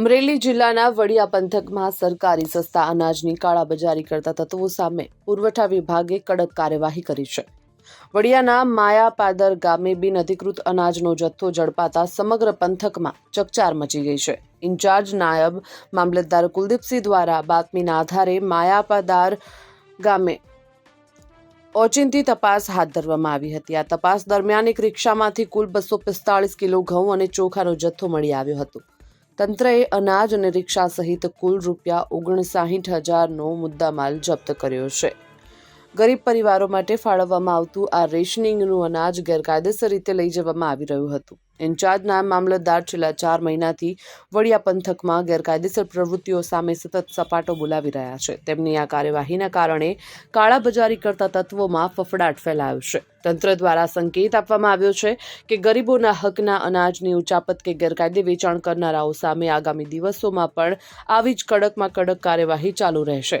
અમરેલી જિલ્લાના વડિયા પંથકમાં સરકારી સસ્તા અનાજની કાળાબજારી કરતા તત્વો સામે પુરવઠા વિભાગે કડક કાર્યવાહી કરી છે. વડિયાના માયાપાદર ગામે બિન અધિકૃત અનાજનો જથ્થો ઝડપાતા સમગ્ર પંથકમાં ચકચાર મચી ગઈ છે. ઇન્ચાર્જ નાયબ મામલતદાર કુલદીપસિંહ દ્વારા બાતમીના આધારે માયાપાદાર ગામે ઓચિંતી તપાસ હાથ ધરવામાં આવી હતી. આ તપાસ દરમિયાન એક રિક્ષામાંથી કુલ બસો પિસ્તાળીસ કિલો ઘઉં અને ચોખાનો જથ્થો મળી આવ્યો હતો. તંત્રએ અનાજ અને રિક્ષા સહિત કુલ રૂપિયા ઓગણસાહીઠ હજારનો મુદ્દામાલ જપ્ત કર્યો છે. ગરીબ પરિવારો માટે ફાળવવામાં આવતું આ રેશનિંગનું અનાજ ગેરકાયદેસર રીતે લઈ જવામાં આવી રહ્યું હતું. ઇન્ચાર્જના મામલતદાર છેલ્લા ચાર મહિનાથી વડિયા પંથકમાં ગેરકાયદેસર પ્રવૃત્તિઓ સામે સતત સપાટો બોલાવી રહ્યા છે. તેમની આ કાર્યવાહીના કારણે કાળાબજારી કરતા તત્વોમાં ફફડાટ ફેલાયો છે. તંત્ર દ્વારા સંકેત આપવામાં આવ્યો છે કે ગરીબોના હકના અનાજની ઉચાપત કે ગેરકાયદે વેચાણ કરનારાઓ સામે આગામી દિવસોમાં પણ આવી જ કડકમાં કડક કાર્યવાહી ચાલુ રહેશે.